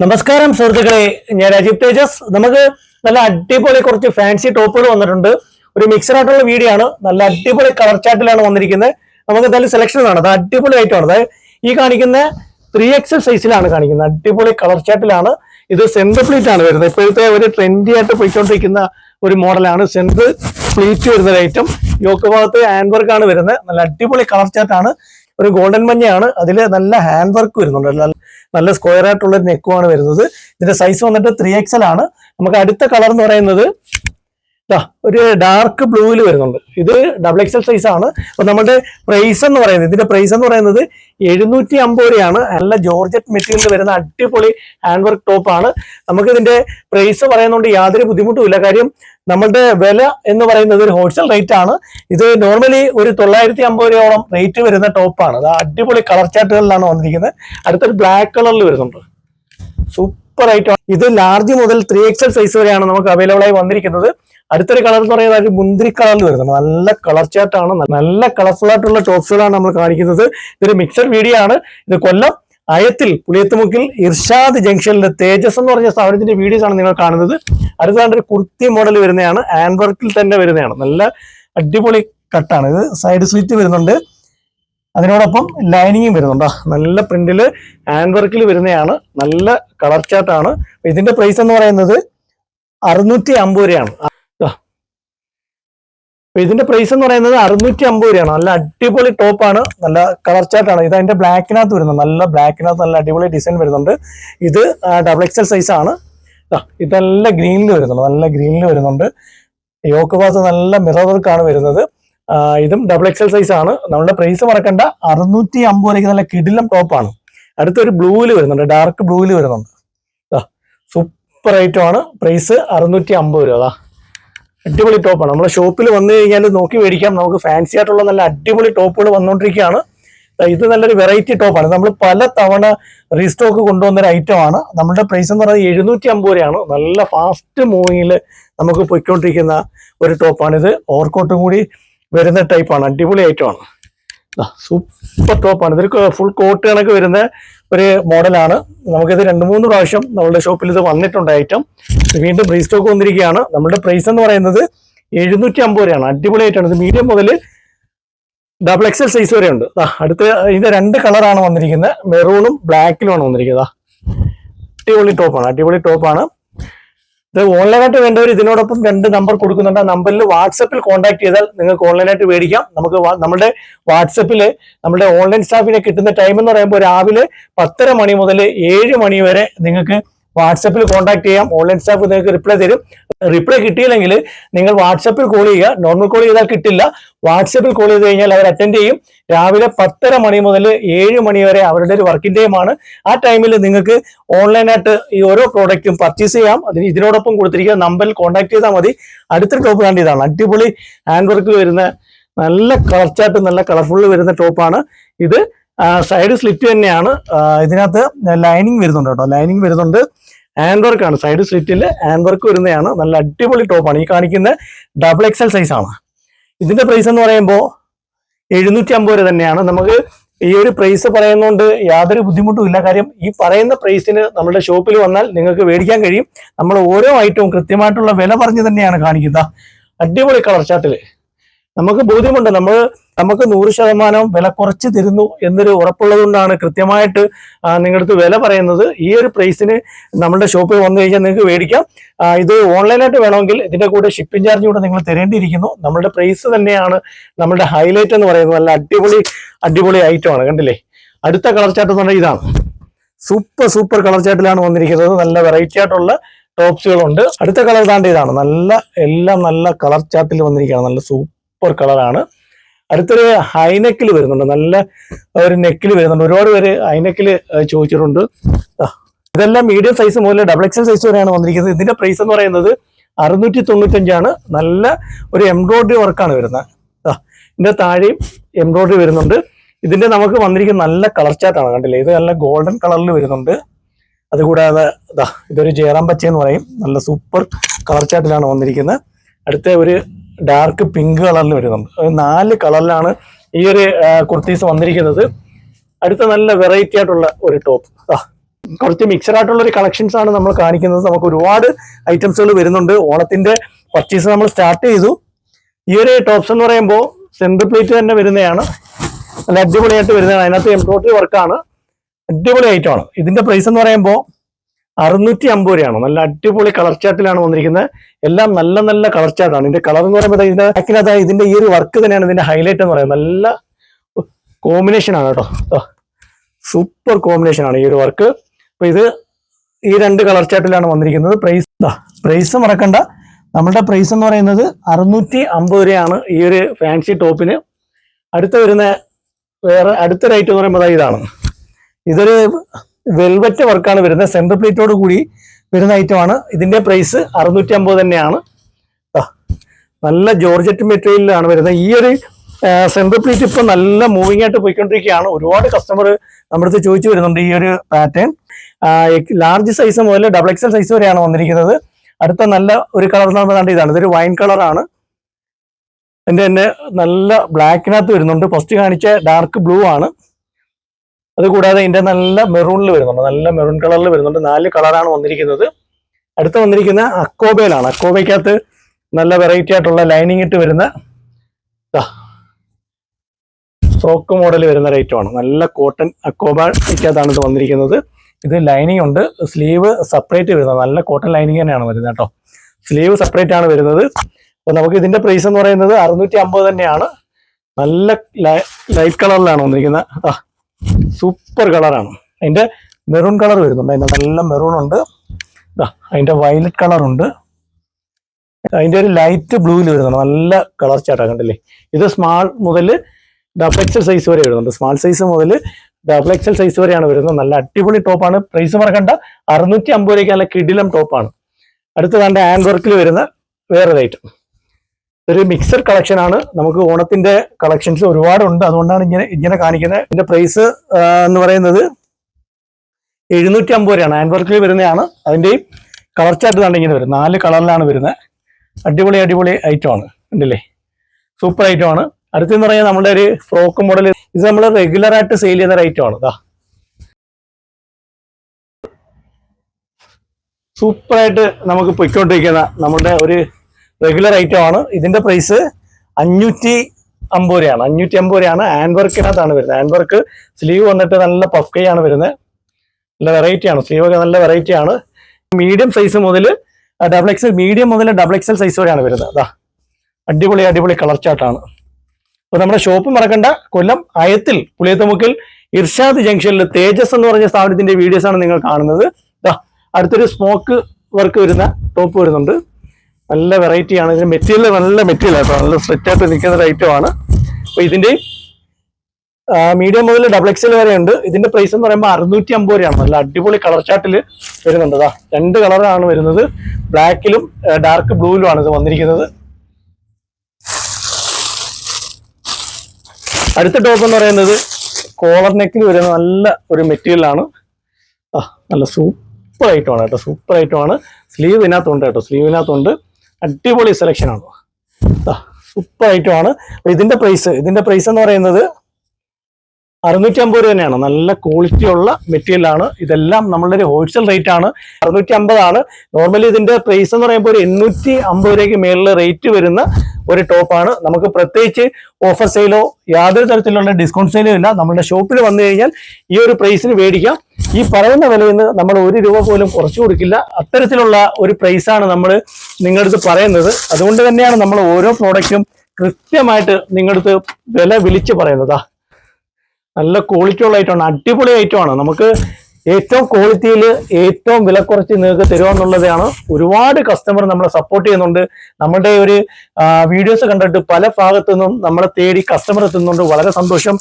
നമസ്കാരം സുഹൃത്തുക്കളെ. ഞാൻ രാജീവ് തേജസ്. നമുക്ക് നല്ല അടിപൊളി കുറച്ച് ഫാൻസി ടോപ്പുകൾ വന്നിട്ടുണ്ട്. ഒരു മിക്സർ ആയിട്ടുള്ള വീഡിയോ ആണ്. നല്ല അടിപൊളി കളർ ചാറ്റിലാണ് വന്നിരിക്കുന്നത്. നമുക്ക് എന്തായാലും സെലക്ഷൻ ആണ് അത് അടിപൊളി ആയിട്ടാണ് അതായത് ഈ കാണിക്കുന്ന ത്രീ എക്സൽ സൈസിലാണ് കാണിക്കുന്നത്. അടിപൊളി കളർ ചാറ്റിലാണ് ഇത് സെൻട്രൽ പ്ലീറ്റ് ആണ് വരുന്നത്. ഇപ്പോഴത്തെ ഒരു ട്രെൻഡി ആയിട്ട് പോയിക്കൊണ്ടിരിക്കുന്ന ഒരു മോഡലാണ് സെൻട്രൽ പ്ലീറ്റ് വരുന്ന ഒരു ഐറ്റം യോക്ക് ഭാഗത്ത് ഹാൻഡ് വർക്ക് ആണ് വരുന്നത്. നല്ല അടിപൊളി കളർ ചാർട്ടാണ് ഒരു ഗോൾഡൻ മഞ്ഞയാണ്. അതിൽ നല്ല ഹാൻഡ് വർക്ക് വരുന്നുണ്ട്. നല്ല സ്ക്വയർ ആയിട്ടുള്ള നെക്കുമാണ് വരുന്നത്. ഇതിന്റെ സൈസ് വന്നിട്ട് ത്രീ എക്സൽ ആണ്. നമുക്ക് അടുത്ത കളർ എന്ന് പറയുന്നത് ഒരു ഡാർക്ക് ബ്ലൂവിൽ വരുന്നുണ്ട്. ഇത് ഡബിൾ എക്സൽ സൈസ് ആണ്. അപ്പൊ നമ്മുടെ പ്രൈസ് എന്ന് പറയുന്നത് ഇതിന്റെ പ്രൈസ് എന്ന് പറയുന്നത് എഴുന്നൂറ്റി അമ്പത് രൂപയാണ്. നല്ല ജോർജറ്റ് മെറ്റീരിയൽ വരുന്ന അടിപൊളി ഹാൻഡ് വർക്ക് ടോപ്പ് ആണ്. നമുക്ക് ഇതിന്റെ പ്രൈസ് പറയുന്നതുകൊണ്ട് യാതൊരു ബുദ്ധിമുട്ടുമില്ല. കാര്യം നമ്മളുടെ വില എന്ന് പറയുന്നത് ഒരു ഹോൾസെയിൽ റേറ്റ് ആണ്. ഇത് നോർമലി ഒരു തൊള്ളായിരത്തി അമ്പത് രൂപയോളം റേറ്റ് വരുന്ന ടോപ്പാണ് അത് അടിപൊളി കളർ ചാർട്ടുകളിലാണ് വന്നിരിക്കുന്നത്. അടുത്തൊരു ബ്ലാക്ക് കളറിൽ വരുന്നുണ്ട്. സൂപ്പർ ഐറ്റം ഇത് ലാർജ് മുതൽ ത്രീ എക്സൽ സൈസ് വരെയാണ് നമുക്ക് അവൈലബിൾ ആയി വന്നിരിക്കുന്നത്. അടുത്തൊരു കളർ എന്ന് പറയുന്നത് ഒരു മുന്തിരി കളറിൽ വരുന്നുണ്ട് നല്ല കളർ ചാർട്ടാണ് നല്ല കളർഫുൾ ആയിട്ടുള്ള ടോപ്സുകളാണ് നമ്മൾ കാണിക്കുന്നത്. ഇതൊരു മിക്സഡ് വീഡിയോ ആണ്. ഇത് കൊല്ലം അയത്തിൽ പുളിയത്തുമുക്കിൽ ഇർഷാദ് ജംഗ്ഷനിലെ തേജസ് എന്ന് പറഞ്ഞ സ്ഥാപനത്തിന്റെ വീഡിയോസ് ആണ് നിങ്ങൾ കാണുന്നത്. അടുത്തതാണ്ട് ഒരു കുർത്തി മോഡൽ വരുന്നതാണ്. ആൻവർക്കിൽ വർക്കിൽ തന്നെ വരുന്നതാണ്. നല്ല അടിപൊളി കട്ടാണ് ഇത് സൈഡ് സ്ലിറ്റ് വരുന്നുണ്ട്. അതിനോടൊപ്പം ലൈനിങ്ങും വരുന്നുണ്ടോ. നല്ല പ്രിന്റിൽ ആൻവർക്കിൽ വർക്കിൽ വരുന്നതാണ്. നല്ല കളർ ചാർട്ടാണ് ഇതിന്റെ പ്രൈസ് എന്ന് പറയുന്നത് അറുന്നൂറ്റി അമ്പത് രൂപയാണ്. ഇതിന്റെ പ്രൈസ് എന്ന് പറയുന്നത് അറുന്നൂറ്റി അമ്പത് രൂപയാണ്. നല്ല അടിപൊളി ടോപ്പാണ് നല്ല കളർ ചാർട്ടാണ് ഇത് അതിന്റെ ബ്ലാക്കിനകത്ത് വരുന്നത് നല്ല ബ്ലാക്കിനകത്ത് നല്ല അടിപൊളി ഡിസൈൻ വരുന്നുണ്ട്. ഇത് ഡബിൾ എക്സൽ സൈസ് ആണ്. ദാ, ഇത് നല്ല ഗ്രീനിൽ വരുന്നുണ്ട്. നല്ല ഗ്രീനിൽ വരുന്നുണ്ട്. യോക്ക് ഭാഗത്ത് നല്ല മിറർ വർക്കാണ് വരുന്നത്. ഇതും ഡബിൾ എക്സൽ സൈസ് ആണ്. നമ്മുടെ പ്രൈസ് മറക്കണ്ട. അറുന്നൂറ്റി അമ്പത് രൂപയ്ക്ക് നല്ല കിടിലം ടോപ്പാണ് അടുത്തൊരു ബ്ലൂവിൽ വരുന്നുണ്ട്. ഡാർക്ക് ബ്ലൂവിൽ വരുന്നുണ്ട്. സൂപ്പർ ഐറ്റം ആണ്. പ്രൈസ് അറുന്നൂറ്റി അമ്പത് രൂപ. അതാ അടിപൊളി ടോപ്പാണ് നമ്മുടെ ഷോപ്പിൽ വന്നു കഴിഞ്ഞാൽ നോക്കി മേടിക്കാം. നമുക്ക് ഫാൻസി ആയിട്ടുള്ള നല്ല അടിപൊളി ടോപ്പുകൾ വന്നുകൊണ്ടിരിക്കുകയാണ് ഇത് നല്ലൊരു വെറൈറ്റി ടോപ്പാണ് നമ്മൾ പല തവണ റീസ്റ്റോക്ക് കൊണ്ടുവന്ന ഒരു ഐറ്റം ആണ്. നമ്മുടെ പ്രൈസ് എന്ന് പറയുന്നത് എഴുന്നൂറ്റി അമ്പത് രൂപയാണ്. നല്ല ഫാസ്റ്റ് മൂവിങ്ങിൽ നമുക്ക് പൊയ്ക്കൊണ്ടിരിക്കുന്ന ഒരു ടോപ്പാണിത് ഓർക്കോട്ടും കൂടി വരുന്ന ടൈപ്പാണ് അടിപൊളി ഐറ്റമാണ് സൂപ്പർ ടോപ്പാണ് ഇതൊരു ഫുൾ കോട്ട് കണക്ക് വരുന്ന ഒരു മോഡലാണ്. നമുക്കിത് രണ്ട് മൂന്ന് പ്രാവശ്യം നമ്മുടെ ഷോപ്പിൽ ഇത് വന്നിട്ടുണ്ട് ഐറ്റം. വീണ്ടും റീസ്റ്റോക്ക് വന്നിരിക്കുകയാണ്. നമ്മുടെ പ്രൈസ് എന്ന് പറയുന്നത് എഴുന്നൂറ്റി അമ്പത് രൂപയാണ്. അടിപൊളി ആയിട്ടാണ് ഇത് മീഡിയം മുതൽ ഡബിൾ എക്സൽ സൈസ് വരെ ഉണ്ട് അടുത്ത ഇതിന്റെ രണ്ട് കളറാണ് വന്നിരിക്കുന്നത്. മെറൂണും ബ്ലാക്കിലുമാണ് വന്നിരിക്കുന്നത്. അടിപൊളി ടോപ്പാണ്. അടിപൊളി ടോപ്പാണ്. ഇത് ഓൺലൈനായിട്ട് വേണ്ടവർ ഇതിനോടൊപ്പം രണ്ട് നമ്പർ കൊടുക്കുന്നുണ്ട്. ആ നമ്പറിൽ വാട്സപ്പിൽ കോൺടാക്ട് ചെയ്താൽ നിങ്ങൾക്ക് ഓൺലൈനായിട്ട് മേടിക്കാം. നമുക്ക് നമ്മുടെ വാട്സപ്പിൽ നമ്മുടെ ഓൺലൈൻ സ്റ്റാഫിനെ കിട്ടുന്ന ടൈം എന്ന് പറയുമ്പോൾ രാവിലെ പത്തര മണി മുതൽ ഏഴ് മണി വരെ നിങ്ങൾക്ക് വാട്സപ്പിൽ കോൺടാക്ട് ചെയ്യാം. ഓൺലൈൻ സ്റ്റാഫ് നിങ്ങൾക്ക് റിപ്ലൈ തരും. റിപ്ലൈ കിട്ടിയില്ലെങ്കിൽ നിങ്ങൾ വാട്സപ്പിൽ കോൾ ചെയ്യുക. നോർമൽ കോൾ ചെയ്താൽ കിട്ടില്ല. വാട്സപ്പിൽ കോൾ ചെയ്ത് കഴിഞ്ഞാൽ അവർ അറ്റൻഡ് ചെയ്യും. രാവിലെ പത്തര മണി മുതൽ ഏഴ് മണി വരെ അവരുടെ ഒരു വർക്കിംഗ് ടൈമാണ് ആ ടൈമിൽ നിങ്ങൾക്ക് ഓൺലൈനായിട്ട് ഈ ഓരോ പ്രോഡക്റ്റും പർച്ചേസ് ചെയ്യാം. അതിന് ഇതിനോടൊപ്പം കൊടുത്തിരിക്കുന്ന നമ്പറിൽ കോൺടാക്ട് ചെയ്താൽ മതി. അടുത്ത ടോപ്പ് കണ്ടിതാണ് അടിപൊളി ഹാൻഡ് വർക്ക് വരുന്ന നല്ല കളർ നല്ല കളർഫുള്ള് വരുന്ന ടോപ്പാണ് ഇത് സൈഡ് സ്ലിപ്പ് തന്നെയാണ്. ഇതിനകത്ത് ലൈനിങ് വരുന്നുണ്ട് കേട്ടോ. ലൈനിങ് വരുന്നുണ്ട്. ഹാൻഡ് ആണ്. സൈഡ് സ്ലിറ്റിൽ ഹാൻഡ് വർക്ക് വരുന്നതാണ്. നല്ല അടിപൊളി ടോപ്പാണ് ഈ കാണിക്കുന്ന ഡബിൾ എക്സൽ സൈസ് ആണ്. ഇതിന്റെ പ്രൈസ് എന്ന് പറയുമ്പോൾ എഴുന്നൂറ്റി അമ്പത് രൂപ തന്നെയാണ്. നമുക്ക് ഈ ഒരു പ്രൈസ് പറയുന്നതുകൊണ്ട് യാതൊരു ബുദ്ധിമുട്ടും ഇല്ല. കാര്യം ഈ പറയുന്ന പ്രൈസിന് നമ്മുടെ ഷോപ്പിൽ വന്നാൽ നിങ്ങൾക്ക് മേടിക്കാൻ കഴിയും. നമ്മൾ ഓരോ ഐറ്റവും കൃത്യമായിട്ടുള്ള വില പറഞ്ഞ് തന്നെയാണ് കാണിക്കുന്നത്. അടിപൊളി കളർ ചാർട്ടിൽ നമുക്ക് ബോധ്യമുണ്ട്. നമ്മൾ നമുക്ക് നൂറ് ശതമാനം വില കുറച്ച് തരുന്നു എന്നൊരു ഉറപ്പുള്ളത് കൊണ്ടാണ് കൃത്യമായിട്ട് ആ, നിങ്ങളുടെ അടുത്ത് വില പറയുന്നത്. ഈ ഒരു പ്രൈസിന് നമ്മുടെ ഷോപ്പിൽ വന്നു കഴിഞ്ഞാൽ നിങ്ങൾക്ക് മേടിക്കാം. ഇത് ഓൺലൈനായിട്ട് വേണമെങ്കിൽ ഇതിന്റെ കൂടെ ഷിപ്പിംഗ് ചാർജ് കൂടെ നിങ്ങൾ തരേണ്ടിയിരിക്കുന്നു. നമ്മളുടെ പ്രൈസ് തന്നെയാണ് നമ്മളുടെ ഹൈലൈറ്റ് എന്ന് പറയുന്നത്. നല്ല അടിപൊളി അടിപൊളി ഐറ്റം ആണ്. കണ്ടില്ലേ? അടുത്ത കളർ ചാർട്ട് എന്ന് പറഞ്ഞാൽ ഇതാണ്. സൂപ്പർ സൂപ്പർ കളർ ചാർട്ടിലാണ് വന്നിരിക്കുന്നത്. നല്ല വെറൈറ്റി ആയിട്ടുള്ള ടോപ്സുകളുണ്ട് അടുത്ത കളർ താണ്ട് ഇതാണ്. നല്ല എല്ലാം നല്ല കളർ ചാർട്ടിൽ വന്നിരിക്കുകയാണ്. നല്ല സൂപ്പർ കളറാണ് അടുത്തൊരു ഹൈനെക്കിൽ വരുന്നുണ്ട്. നല്ല ഒരു നെക്കിൽ വരുന്നുണ്ട്. ഒരുപാട് പേര് ഹൈനെക്കിൽ ചോദിച്ചിട്ടുണ്ട്. ഇതെല്ലാം മീഡിയം സൈസ് മുതൽ ഡബിൾ എക്സൽ സൈസ് വരെയാണ് വന്നിരിക്കുന്നത്. ഇതിന്റെ പ്രൈസ് എന്ന് പറയുന്നത് അറുന്നൂറ്റി തൊണ്ണൂറ്റഞ്ചാണ് നല്ല ഒരു എംബ്രോയിഡറി വർക്കാണ് വരുന്നത്. ഇതിന്റെ താഴെയും എംബ്രോയിഡറി വരുന്നുണ്ട്. ഇതിന്റെ നമുക്ക് വന്നിരിക്കുന്ന നല്ല കളർ ചാർട്ടാണ് കണ്ടില്ലേ? ഇത് നല്ല ഗോൾഡൻ കളറിൽ വരുന്നുണ്ട്. അതുകൂടാതെ ഇതാ ഇതൊരു ജയറാം പച്ച എന്ന് പറയും. നല്ല സൂപ്പർ കളർ ചാർട്ടിലാണ് വന്നിരിക്കുന്നത്. അടുത്ത ഒരു ഡാർക്ക് പിങ്ക് കളറിൽ വരുന്നുണ്ട് നാല് കളറിലാണ് ഈ ഒരു കുർത്തീസ് വന്നിരിക്കുന്നത്. അടുത്ത നല്ല വെറൈറ്റി ആയിട്ടുള്ള ഒരു ടോപ്പ് കുറച്ച് മിക്സഡ് ആയിട്ടുള്ള ഒരു കളക്ഷൻസ് ആണ് നമ്മൾ കാണിക്കുന്നത്. നമുക്ക് ഒരുപാട് ഐറ്റംസുകൾ വരുന്നുണ്ട്. ഓണത്തിന്റെ പർച്ചേസ് നമ്മൾ സ്റ്റാർട്ട് ചെയ്തു. ഈ ഒരു ടോപ്സ് എന്ന് പറയുമ്പോൾ സെൻട്രൽ പ്ലേറ്റ് തന്നെ വരുന്നതാണ്. നല്ല അടിപൊളിയായിട്ട് വരുന്നതാണ്. അതിനകത്ത് എംബ്രോയിഡറി വർക്കാണ് അടിപൊളി ഐറ്റം ആണ്. ഇതിന്റെ പ്രൈസ് എന്ന് പറയുമ്പോൾ അറുന്നൂറ്റി അമ്പത് രൂപയാണ്. നല്ല അടിപൊളി കളർ ചാർട്ടിലാണ് വന്നിരിക്കുന്നത്. എല്ലാം നല്ല നല്ല കളർ ചാർട്ടാണ്. ഇതിന്റെ കളർ എന്ന് പറയുമ്പോൾ ഇതിന്റെ ബാക്കിനകത്ത് ഇതിന്റെ ഈ ഒരു വർക്ക് തന്നെയാണ് ഇതിന്റെ ഹൈലൈറ്റ് എന്ന് പറയുന്നത്. നല്ല കോമ്പിനേഷൻ ആണ് കേട്ടോ. സൂപ്പർ കോമ്പിനേഷൻ ആണ് ഈ ഒരു വർക്ക് അപ്പൊ ഇത് ഈ രണ്ട് കളർ ചാർട്ടിലാണ് വന്നിരിക്കുന്നത്. പ്രൈസ് പ്രൈസ് മറക്കണ്ട. നമ്മളുടെ പ്രൈസ് എന്ന് പറയുന്നത് അറുന്നൂറ്റി അമ്പത് രൂപയാണ് ഈ ഒരു ഫാൻസി ടോപ്പിന് അടുത്ത വരുന്ന വേറെ അടുത്ത റേറ്റ് എന്ന് പറയുമ്പോൾ ഇതാണ്. ഇതൊരു വെൽവെറ്റ് വർക്കാണ് വരുന്നത്. സെൻട്രൽ പ്ലേറ്റോട് കൂടി വരുന്ന ഐറ്റമാണ് ഇതിന്റെ പ്രൈസ് അറുന്നൂറ്റി അമ്പത് തന്നെയാണ് നല്ല ജോർജറ്റ് മെറ്റീരിയലിലാണ് വരുന്നത്. ഈ ഒരു സെൻട്രൽ പ്ലേറ്റ് ഇപ്പൊ നല്ല മൂവിങ് ആയിട്ട് പോയിക്കൊണ്ടിരിക്കുകയാണ്. ഒരുപാട് കസ്റ്റമർ നമ്മുടെ അടുത്ത് ചോദിച്ചു വരുന്നുണ്ട് ഈ ഒരു പാറ്റേൺ ലാർജ് സൈസ് മുതൽ ഡബിൾ എക്സൽ സൈസ് വരെയാണ് വന്നിരിക്കുന്നത്. അടുത്ത നല്ല ഒരു കളർ എന്ന് പറഞ്ഞാൽ ഇതാണ്. ഇതൊരു വൈൻ കളറാണ് എന്റെ തന്നെ നല്ല ബ്ലാക്കിനകത്ത് വരുന്നുണ്ട്. ഫസ്റ്റ് കാണിച്ച ഡാർക്ക് ബ്ലൂ ആണ്. അത് കൂടാതെ ഇതിന്റെ നല്ല മെറൂണിൽ വരുന്നുണ്ട്. നല്ല മെറൂൺ കളറിൽ വരുന്നുണ്ട്. നാല് കളറാണ് വന്നിരിക്കുന്നത്. അടുത്ത് വന്നിരിക്കുന്ന അക്കോബയിലാണ് അക്കോബയ്ക്കകത്ത് നല്ല വെറൈറ്റി ആയിട്ടുള്ള ലൈനിങ് ഇട്ട് വരുന്ന ഫ്രോക്ക് മോഡൽ വരുന്ന റേറ്റുമാണ് നല്ല കോട്ടൺ അക്കോബയ്ക്കകത്താണ് ഇത് വന്നിരിക്കുന്നത്. ഇത് ലൈനിങ് ഉണ്ട്. സ്ലീവ് സെപ്പറേറ്റ് വരുന്നത്. നല്ല കോട്ടൺ ലൈനിങ് തന്നെയാണ് വരുന്നത് കേട്ടോ. സ്ലീവ് സെപ്പറേറ്റ് ആണ് വരുന്നത്. അപ്പൊ നമുക്ക് ഇതിന്റെ പ്രൈസ് എന്ന് പറയുന്നത് അറുന്നൂറ്റി അമ്പത് തന്നെയാണ്. നല്ല ലൈറ്റ് കളറിലാണ് വന്നിരിക്കുന്നത്. സൂപ്പർ കളറാണ്. അതിന്റെ മെറൂൺ കളർ വരുന്നുണ്ട്. അതിന്റെ നല്ല മെറൂൺ ഉണ്ട്. ദാ, അതിന്റെ വയലറ്റ് കളർ ഉണ്ട്. അതിന്റെ ഒരു ലൈറ്റ് ബ്ലൂവിൽ വരുന്നുണ്ട്. നല്ല കളർ ചേട്ടാ കണ്ടില്ലേ? ഇത് സ്മാൾ മുതൽ ഡബിൾ എക്സൽ സൈസ് വരെ വരുന്നുണ്ട്. സ്മാൾ സൈസ് മുതൽ ഡബിൾ എക്സൽ സൈസ് വരെയാണ് വരുന്നത്. നല്ല അടിപൊളി ടോപ്പാണ് പ്രൈസ് മറക്കണ്ട. അറുന്നൂറ്റി അമ്പത് രൂപയ്ക്ക് നല്ല കിടിലം ടോപ്പാണ് അടുത്ത് കണ്ട ഹാൻഡ് വർക്കിൽ വരുന്ന വേറൊരു ഐറ്റം ഒരു മിക്സഡ് കളക്ഷൻ ആണ്. നമുക്ക് ഓണത്തിന്റെ കളക്ഷൻസ് ഒരുപാടുണ്ട്. അതുകൊണ്ടാണ് ഇങ്ങനെ ഇങ്ങനെ കാണിക്കുന്നത്. ഇതിന്റെ പ്രൈസ് എന്ന് പറയുന്നത് എഴുന്നൂറ്റി അമ്പത് രൂപയാണ്. ഹാൻഡ് വർക്കിൽ വരുന്നതാണ്. അതിന്റെയും കളർ ചാർട്ട് കണ്ട് ഇങ്ങനെ വരും നാല് കളറിലാണ് വരുന്നത്. അടിപൊളി അടിപൊളി ഐറ്റം ആണ്. ഉണ്ടല്ലേ സൂപ്പർ ഐറ്റം ആണ്. അടുത്തെന്ന് പറഞ്ഞാൽ നമ്മുടെ ഒരു ഫ്രോക്ക് മോഡൽ ഇത് നമ്മൾ റെഗുലർ ആയിട്ട് സെയിൽ ചെയ്യുന്ന ഒരു ഐറ്റം ആണ്. ഇതാ സൂപ്പറായിട്ട് നമുക്ക് പൊയ്ക്കൊണ്ടിരിക്കുന്ന നമ്മുടെ ഒരു റെഗുലർ ഐറ്റം ആണ്. ഇതിന്റെ പ്രൈസ് അഞ്ഞൂറ്റി അമ്പത് രൂപയാണ്. അഞ്ഞൂറ്റി അമ്പത് രൂപയാണ്. ഹാൻഡ് വർക്കിനകത്താണ് വരുന്നത്. ഹാൻഡ് വർക്ക് സ്ലീവ് വന്നിട്ട് നല്ല പഫ് കൈ ആണ് വരുന്നത്. നല്ല വെറൈറ്റി ആണ്. സ്ലീവ് ഒക്കെ നല്ല വെറൈറ്റി ആണ്. മീഡിയം സൈസ് മുതൽ ഡബിൾ എക്സൽ മീഡിയം മുതൽ ഡബിൾ എക്സൽ സൈസ് വരെയാണ് വരുന്നത്. അതാ അടിപൊളി അടിപൊളി കളർ ചാർട്ടാണ് അപ്പോൾ നമ്മുടെ ഷോപ്പ് മറക്കണ്ട. കൊല്ലം അയത്തിൽ പുളിയത്തുമുക്കിൽ ഇർഷാദ് ജംഗ്ഷനിൽ തേജസ് എന്ന് പറഞ്ഞ സ്ഥാപനത്തിന്റെ വീഡിയോസ് ആണ് നിങ്ങൾ കാണുന്നത്. അടുത്തൊരു സ്മോക്ക് വർക്ക് വരുന്ന ടോപ്പ് വരുന്നുണ്ട്. നല്ല വെറൈറ്റി ആണ്. ഇതിന് മെറ്റീരിയൽ നല്ല മെറ്റീരിയൽ ആട്ടോ നല്ല സ്ട്രെറ്റ് ആയിട്ട് നിൽക്കുന്ന ഒരു ഐറ്റം ആണ്. അപ്പൊ ഇതിന്റെ മീഡിയം മുതൽ ഡബിൾ എക്സൽ വരെ ഉണ്ട്. ഇതിന്റെ പ്രൈസ് എന്ന് പറയുമ്പോൾ അറുന്നൂറ്റി അമ്പത് രൂപയാണ്. നല്ല അടിപൊളി കളർ ചാർട്ടിൽ വരുന്നുണ്ട് ദാ രണ്ട് കളറാണ് വരുന്നത്. ബ്ലാക്കിലും ഡാർക്ക് ബ്ലൂവിലുമാണ് ഇത് വന്നിരിക്കുന്നത്. അടുത്ത ടോപ്പ് എന്ന് പറയുന്നത് കോളർ നെക്കിൽ വരുന്ന നല്ല ഒരു മെറ്റീരിയൽ ആണ്. ആ നല്ല സൂപ്പർ ഐറ്റം ആണ് കേട്ടോ. സൂപ്പർ ഐറ്റം ആണ്. സ്ലീവ് ഇതിനകത്തുണ്ട് കേട്ടോ. സ്ലീവിനകത്തുണ്ട് അടിപൊളി സെലക്ഷനാണ് സൂപ്പർ ഐറ്റം ആണ്. ഇതിന്റെ പ്രൈസ് ഇതിന്റെ പ്രൈസ് എന്ന് പറയുന്നത് അറുന്നൂറ്റി അമ്പത് രൂപ തന്നെയാണ്. നല്ല ക്വാളിറ്റി ഉള്ള മെറ്റീരിയൽ ആണ്. ഇതെല്ലാം നമ്മളുടെ ഒരു ഹോൾസെയിൽ റേറ്റ് ആണ്. അറുന്നൂറ്റി അമ്പതാണ് നോർമലി ഇതിന്റെ പ്രൈസ് എന്ന് പറയുമ്പോൾ ഒരു എണ്ണൂറ്റി അമ്പത് രൂപയ്ക്ക് മേളിൽ റേറ്റ് വരുന്ന ഒരു ടോപ്പാണ് നമുക്ക് പ്രത്യേകിച്ച് ഓഫർ സെയിലോ യാതൊരു തരത്തിലുള്ള ഡിസ്കൗണ്ട് സെയിലോ ഇല്ല. നമ്മളുടെ ഷോപ്പിൽ വന്നു കഴിഞ്ഞാൽ ഈ ഒരു പ്രൈസിന് മേടിക്കാം. ഈ പറയുന്ന വിലയിൽ നിന്ന് നമ്മൾ ഒരു രൂപ പോലും കുറച്ചു കൊടുക്കില്ല. അത്തരത്തിലുള്ള ഒരു പ്രൈസാണ് നമ്മൾ നിങ്ങളുടെ അടുത്ത് പറയുന്നത്. അതുകൊണ്ട് തന്നെയാണ് നമ്മൾ ഓരോ പ്രോഡക്റ്റും കൃത്യമായിട്ട് നിങ്ങളുടെ അടുത്ത് വില വിളിച്ച് പറയുന്നത്. നല്ല ക്വാളിറ്റി ഉള്ള ഐറ്റമാണ് അടിപൊളി ഐറ്റമാണ് നമുക്ക് ഏറ്റവും ക്വാളിറ്റിയിൽ ഏറ്റവും വില കുറച്ച് നിങ്ങൾക്ക് തരുമെന്നുള്ളതാണ് ഒരുപാട് കസ്റ്റമർ നമ്മളെ സപ്പോർട്ട് ചെയ്യുന്നുണ്ട്. നമ്മുടെ ഒരു വീഡിയോസ് കണ്ടിട്ട് പല ഭാഗത്തു നിന്നും നമ്മളെ തേടി കസ്റ്റമർ എത്തുന്നുണ്ട്. വളരെ സന്തോഷം.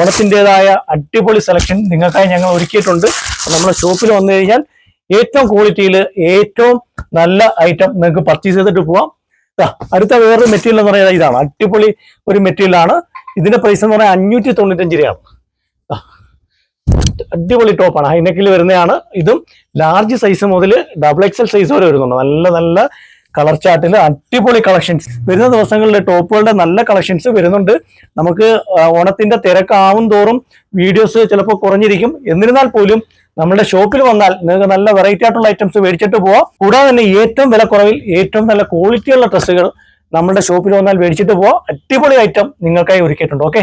ഓണത്തിന്റെതായ അടിപൊളി സെലക്ഷൻ നിങ്ങൾക്കായി ഞങ്ങൾ ഒരുക്കിയിട്ടുണ്ട്. നമ്മളെ ഷോപ്പിൽ വന്നു കഴിഞ്ഞാൽ ഏറ്റവും ക്വാളിറ്റിയിൽ ഏറ്റവും നല്ല ഐറ്റം നിങ്ങൾക്ക് പർച്ചേസ് ചെയ്തിട്ട് പോവാം. അടുത്ത വേറൊരു മെറ്റീരിയൽ എന്ന് പറയുന്നത് ഇതാണ്. അടിപൊളി ഒരു മെറ്റീരിയലാണ് ഇതിന്റെ പ്രൈസ് എന്ന് പറഞ്ഞാൽ അഞ്ഞൂറ്റി തൊണ്ണൂറ്റഞ്ച് രൂപയാണ്. അടിപൊളി ടോപ്പാണ് ഹൈനെക്കിൽ വരുന്നതാണ്. ഇതും ലാർജ് സൈസ് മുതൽ ഡബിൾ എക്സൽ സൈസ് വരെ വരുന്നുണ്ട്. നല്ല നല്ല കളർ ചാർട്ടിൽ അടിപൊളി കളക്ഷൻസ് വരുന്ന ദിവസങ്ങളിൽ ടോപ്പുകളുടെ നല്ല കളക്ഷൻസ് വരുന്നുണ്ട്. നമുക്ക് ഓണത്തിന്റെ തിരക്കാവും തോറും വീഡിയോസ് ചിലപ്പോൾ കുറഞ്ഞിരിക്കും. എന്നിരുന്നാൽ പോലും നമ്മുടെ ഷോപ്പിൽ വന്നാൽ നിങ്ങൾക്ക് നല്ല വെറൈറ്റി ആയിട്ടുള്ള ഐറ്റംസ് മേടിച്ചിട്ട് പോവാം. കൂടാതെ തന്നെ ഏറ്റവും വില കുറവിൽ ഏറ്റവും നല്ല ക്വാളിറ്റിയുള്ള ഡ്രസ്സുകൾ നമ്മുടെ ഷോപ്പിൽ വന്നാൽ മേടിച്ചിട്ട് പോവാം. അടിപൊളി ഐറ്റം നിങ്ങൾക്കായി ഒരുക്കിയിട്ടുണ്ട്. ഓക്കെ